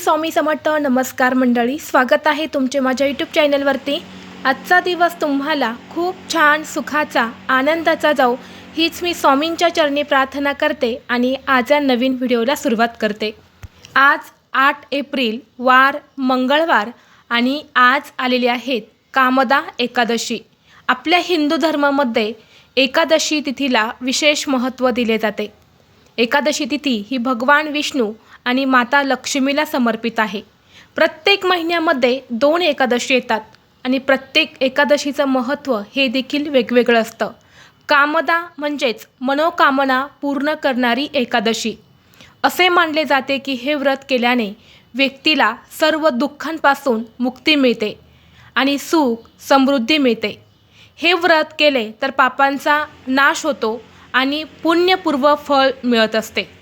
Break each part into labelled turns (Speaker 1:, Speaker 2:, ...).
Speaker 1: स्वामी समर्थ नमस्कार मंडळी स्वागत आहे तुमचे माझ्या यूट्यूब चॅनलवरती आजचा दिवस तुम्हाला खूप छान सुखाचा आनंदाचा जाऊ हीच मी स्वामींच्या चरणी प्रार्थना करते आणि आज या नवीन व्हिडिओला सुरुवात करते. आज आठ एप्रिल वार मंगळवार आणि आज आलेले आहेत कामदा एकादशी. आपल्या हिंदू धर्मामध्ये एकादशी तिथीला विशेष महत्त्व दिले जाते. एकादशी तिथी ही भगवान विष्णू आणि माता लक्ष्मीला समर्पित आहे. प्रत्येक महिन्यामध्ये दोन एकादशी येतात आणि प्रत्येक एकादशीचं महत्त्व हे देखील वेगवेगळं असतं. कामदा म्हणजेच मनोकामना पूर्ण करणारी एकादशी. असे मानले जाते की हे व्रत केल्याने व्यक्तीला सर्व दुःखांपासून मुक्ती मिळते आणि सुख समृद्धी मिळते. हे व्रत केले तर पापांचा नाश होतो आणि पुण्यपूर्व फळ मिळत असते.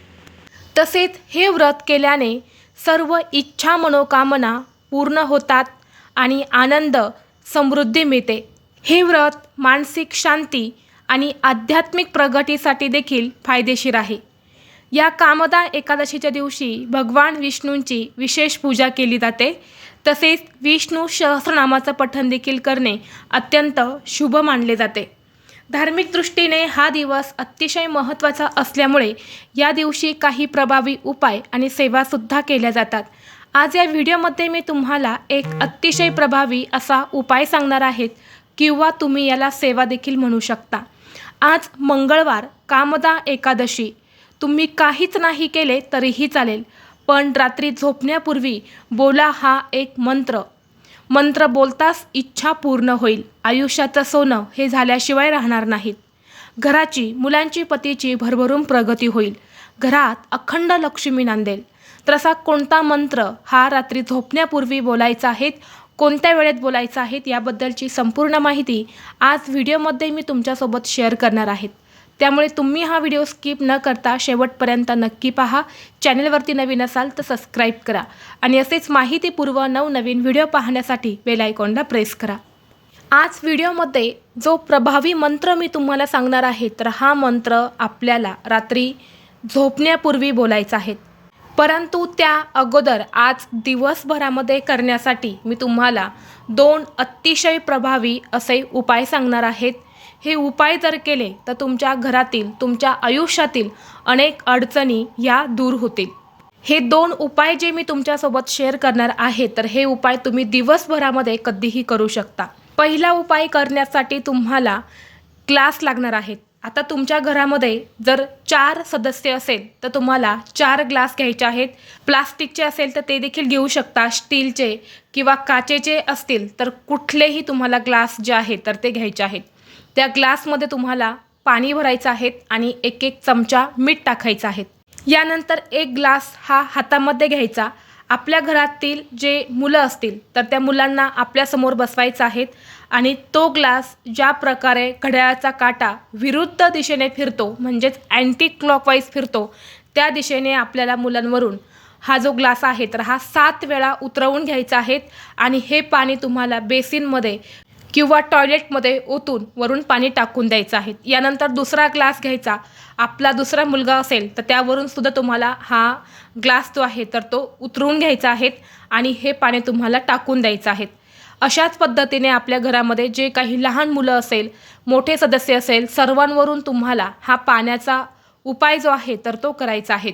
Speaker 1: तसेच हे व्रत केल्याने सर्व इच्छा मनोकामना पूर्ण होतात आणि आनंद समृद्धी मिळते. हे व्रत मानसिक शांती आणि आध्यात्मिक प्रगतीसाठी देखील फायदेशीर आहे. या कामदा एकादशीच्या दिवशी भगवान विष्णूंची विशेष पूजा केली जाते. तसेच विष्णू सहस्रनामाचं पठण देखील करणे अत्यंत शुभ मानले जाते. धार्मिक दृष्टीने हा दिवस अतिशय महत्त्वाचा असल्यामुळे या दिवशी काही प्रभावी उपाय आणि सेवासुद्धा केल्या जातात. आज या व्हिडिओमध्ये मी तुम्हाला एक अतिशय प्रभावी असा उपाय सांगणार आहेत किंवा तुम्ही याला सेवा देखील म्हणू शकता. आज मंगळवार कामदा एकादशी. तुम्ही काहीच नाही केले तरीही चालेल पण रात्री झोपण्यापूर्वी बोला हा एक मंत्र. मंत्र बोलताच इच्छा पूर्ण होईल. आयुष्याचं सोनं हे झाल्याशिवाय राहणार नाहीत. घराची मुलांची पतीची भरभरून प्रगती होईल. घरात अखंड लक्ष्मी नांदेल. तसा कोणता मंत्र हा रात्री झोपण्यापूर्वी बोलायचा आहेत कोणत्या वेळेत बोलायचं आहेत याबद्दलची संपूर्ण माहिती आज व्हिडिओमध्ये मी तुमच्यासोबत शेअर करणार आहेत त्यामुळे तुम्ही हा व्हिडिओ स्किप न करता शेवटपर्यंत नक्की पहा. चॅनलवरती नवीन असाल तर सबस्क्राईब करा. आणि असेच माहितीपूर्व नवनवीन व्हिडिओ पाहण्यासाठी वेलायकॉनला प्रेस करा. आज व्हिडिओमध्ये जो प्रभावी मंत्र मी तुम्हाला सांगणार आहे तर हा मंत्र आपल्याला रात्री झोपण्यापूर्वी बोलायचा आहे. परंतु त्या अगोदर आज दिवसभरामध्ये करण्यासाठी मी तुम्हाला दोन अतिशय प्रभावी असे उपाय सांगणार आहेत हे उपाय जर केले तर तुमच्या घरातील तुमच्या आयुष्यातील अनेक अडचणी या दूर होतील. हे दोन उपाय जे मी तुमच्यासोबत शेअर करणार आहे तर हे उपाय तुम्ही दिवसभरामध्ये कधीही करू शकता. पहिला उपाय करण्यासाठी तुम्हाला ग्लास लागणार आहेत. आता तुमच्या घरामध्ये जर चार सदस्य असेल तर तुम्हाला चार ग्लास घ्यायचे आहेत. प्लास्टिकचे असेल तर ते देखील घेऊ शकता. स्टीलचे किंवा काचेचे असतील तर कुठलेही तुम्हाला ग्लास जे आहेत तर ते घ्यायचे आहेत. त्या ग्लासमध्ये तुम्हाला पाणी भरायचं आहेत आणि एक एक चमचा मीठ टाकायचं आहे यानंतर एक ग्लास हा हातामध्ये घ्यायचा. आपल्या घरातील जे मुलं असतील तर त्या मुलांना आपल्यासमोर बसवायचं आहेत आणि तो ग्लास ज्या प्रकारे घड्याळाचा काटा विरुद्ध दिशेने फिरतो म्हणजेच अँटी क्लॉकवाईज फिरतो त्या दिशेने आपल्याला मुलांवरून हा जो ग्लास आहे तर हा सात वेळा उतरवून घ्यायचा आहे आणि हे पाणी तुम्हाला बेसिनमध्ये किंवा टॉयलेटमध्ये ओतून वरून पाणी टाकून द्यायचं आहे. यानंतर दुसरा ग्लास घ्यायचा. आपला दुसरा मुलगा असेल तर त्यावरून सुद्धा तुम्हाला हा ग्लास जो आहे तर तो उतरवून घ्यायचा आहे आणि हे पाणी तुम्हाला टाकून द्यायचं आहे. अशाच पद्धतीने आपल्या घरामध्ये जे काही लहान मुलं असेल मोठे सदस्य असेल सर्वांवरून तुम्हाला हा पाण्याचा उपाय जो आहे तर तो करायचा आहे.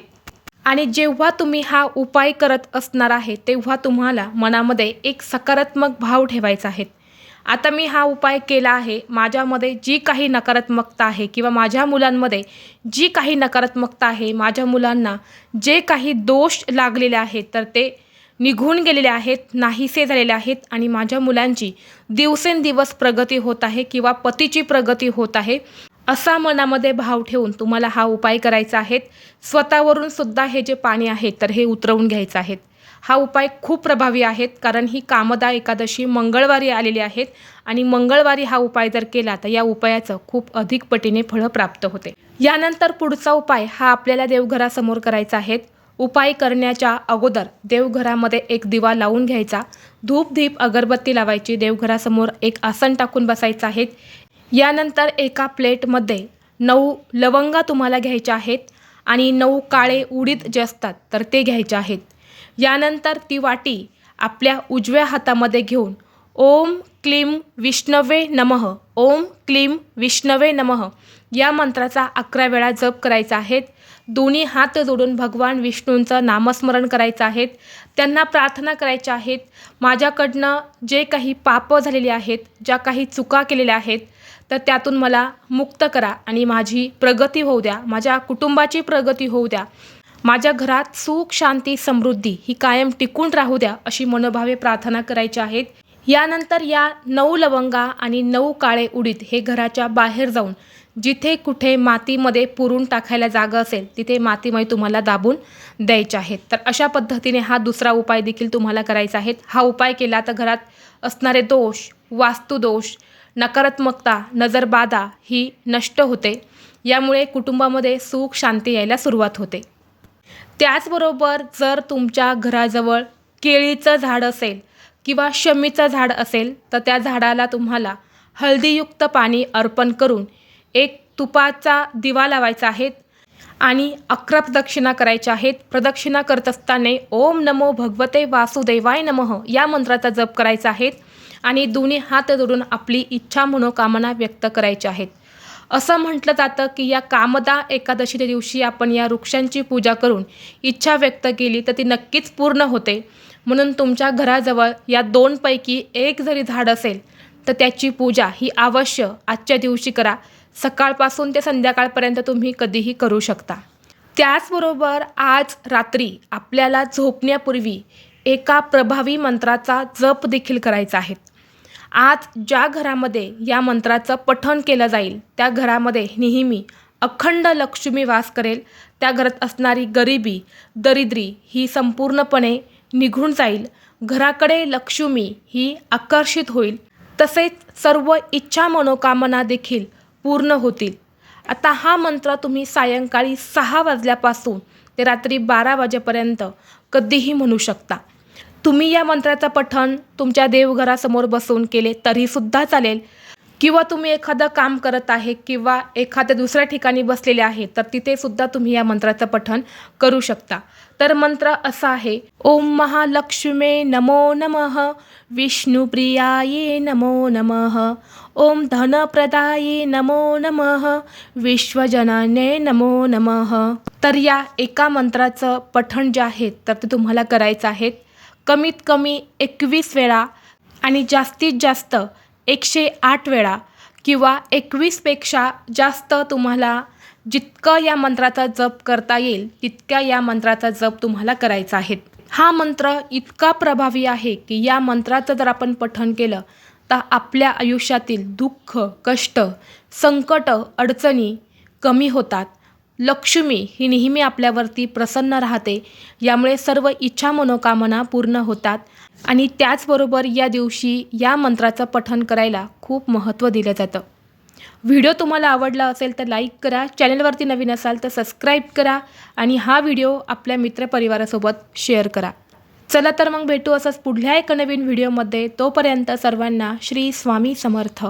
Speaker 1: आणि जेव्हा तुम्ही हा उपाय करत असणार आहे तेव्हा तुम्हाला मनामध्ये एक सकारात्मक भाव ठेवायचा आहे. आता मी हा उपाय केला आहे. माझ्यामध्ये जी काही नकारात्मकता आहे किंवा माझ्या मुलांमध्ये जी काही नकारात्मकता आहे माझ्या मुलांना जे काही दोष लागलेले आहेत तर ते निघून गेलेले आहेत नाहीसे झालेले आहेत आणि माझ्या मुलांची दिवसेंदिवस प्रगती होत आहे किंवा पतीची प्रगती होत आहे असा मनामध्ये भाव ठेवून तुम्हाला हा उपाय करायचा आहे. स्वतःवरून सुद्धा हे जे पाणी आहे तर हे उतरवून घ्यायचं आहे. हा उपाय खूप प्रभावी आहेत कारण ही कामदा एकादशी मंगळवारी आलेली आहेत आणि मंगळवारी हा उपाय जर केला तर या उपायाचं खूप अधिक पटीने फळं प्राप्त होते. यानंतर पुढचा उपाय हा आपल्याला देवघरासमोर करायचा आहे. उपाय करण्याच्या अगोदर देवघरामध्ये एक दिवा लावून घ्यायचा. धूप धीप अगरबत्ती लावायची देवघरासमोर एक आसन टाकून बसायचं आहे. यानंतर एका प्लेटमध्ये नऊ लवंगा तुम्हाला घ्यायच्या आहेत आणि नऊ काळे उडीद जे असतात तर ते घ्यायचे आहेत. यानंतर ती वाटी आपल्या उजव्या हातामध्ये घेऊन ओम क्लीम विष्णवे नमः ओम क्लीम विष्णवे नमः या मंत्राचा अकरा वेळा जप करायचा आहे दोन्ही हात जोडून भगवान विष्णूंचं नामस्मरण करायचं आहेत. त्यांना प्रार्थना करायच्या आहेत. माझ्याकडनं जे काही पापं झालेली आहेत ज्या काही चुका केलेल्या आहेत तर त्यातून मला मुक्त करा आणि माझी प्रगती होऊ द्या. माझ्या कुटुंबाची प्रगती होऊ द्या. माझ्या घरात सुख शांती समृद्धी ही कायम टिकून राहू द्या अशी मनोभावे प्रार्थना करायची आहेत. यानंतर या नऊ लवंगा आणि नऊ काळे उडीद हे घराच्या बाहेर जाऊन जिथे कुठे मातीमध्ये पुरून टाकायला जागा असेल तिथे मातीमध्ये तुम्हाला दाबून द्यायचे आहेत. तर अशा पद्धतीने हा दुसरा उपाय देखील तुम्हाला करायचा आहे. हा उपाय केला तर घरात असणारे दोष वास्तुदोष नकारात्मकता नजरबाधा ही नष्ट होते. यामुळे कुटुंबामध्ये सुख शांती यायला सुरुवात होते. त्याचबरोबर जर तुमच्या घराजवळ केळीचं झाड असेल किंवा शमीचं झाड असेल तर त्या झाडाला तुम्हाला हळदीयुक्त पाणी अर्पण करून एक तुपाचा दिवा लावायचा आहे आणि अकरा प्रदक्षिणा करायच्या आहेत. प्रदक्षिणा करत असताना ओम नमो भगवते वासुदेवाय नमः या मंत्राचा जप करायचा आहे आणि दोन्ही हात जोडून आपली इच्छा मनोकामना व्यक्त करायच्या आहेत. असं म्हटलं जातं की या कामदा एकादशीच्या दिवशी आपण या वृक्षांची पूजा करून इच्छा व्यक्त केली तर ती नक्कीच पूर्ण होते. म्हणून तुमच्या घराजवळ या दोनपैकी एक जरी झाड असेल तर त्याची पूजा ही अवश्य आजच्या दिवशी करा. सकाळपासून ते संध्याकाळपर्यंत तुम्ही कधीही करू शकता. त्याचबरोबर आज रात्री आपल्याला झोपण्यापूर्वी एका प्रभावी मंत्राचा जप देखील करायचा आहे. आज ज्या घरामध्ये या मंत्राचं पठण केलं जाईल त्या घरामध्ये नेहमी अखंड लक्ष्मी वास करेल. त्या घरात असणारी गरिबी दरिद्री ही संपूर्णपणे निघून जाईल. घराकडे लक्ष्मी ही आकर्षित होईल. तसेच सर्व इच्छा मनोकामना देखील पूर्ण होतील. आता हा मंत्र तुम्ही सायंकाळी सहा वाजल्यापासून ते रात्री बारा वाजेपर्यंत कधीही म्हणू शकता. तुम्ही या मंत्राचं पठण तुमच्या देवघरासमोर बसून केले तरीसुद्धा चालेल. किंवा तुम्ही एखादं काम करत आहे किंवा एखाद्या दुसऱ्या ठिकाणी बसलेले आहे तर तिथे सुद्धा तुम्ही या मंत्राचं पठण करू शकता. तर मंत्र असा आहे ओम महालक्ष्मे नमो नमः विष्णुप्रियाये नमो नमः ओम धनप्रदाये नमो नमः विश्वजनाने नमो नमः. तर या एका मंत्राचं पठण जे आहे तर ते तुम्हाला करायचं आहे कमीत कमी एकवीस वेळा आणि जास्तीत जास्त एकशे आठ वेळा किंवा एकवीसपेक्षा जास्त तुम्हाला जितकं या मंत्राचा जप करता येईल तितक्या या मंत्राचा जप तुम्हाला करायचा आहे. हा मंत्र इतका प्रभावी आहे की या मंत्राचं जर आपण पठण केलं तर आपल्या आयुष्यातील दुःख कष्ट संकट अडचणी कमी होतात. लक्ष्मी ही नेहमी आपल्यावरती प्रसन्न राहते यामुळे सर्व इच्छा मनोकामना पूर्ण होतात आणि त्याचबरोबर या दिवशी या मंत्राचं पठण करायला खूप महत्त्व दिलं जातं. व्हिडिओ तुम्हाला आवडला असेल तर लाईक करा चॅनलवरती नवीन असाल तर सबस्क्राईब करा आणि हा व्हिडिओ आपल्या मित्रपरिवारासोबत शेअर करा. चला तर मग भेटू असंच पुढल्या एका नवीन व्हिडिओमध्ये. तोपर्यंत सर्वांना श्री स्वामी समर्थ.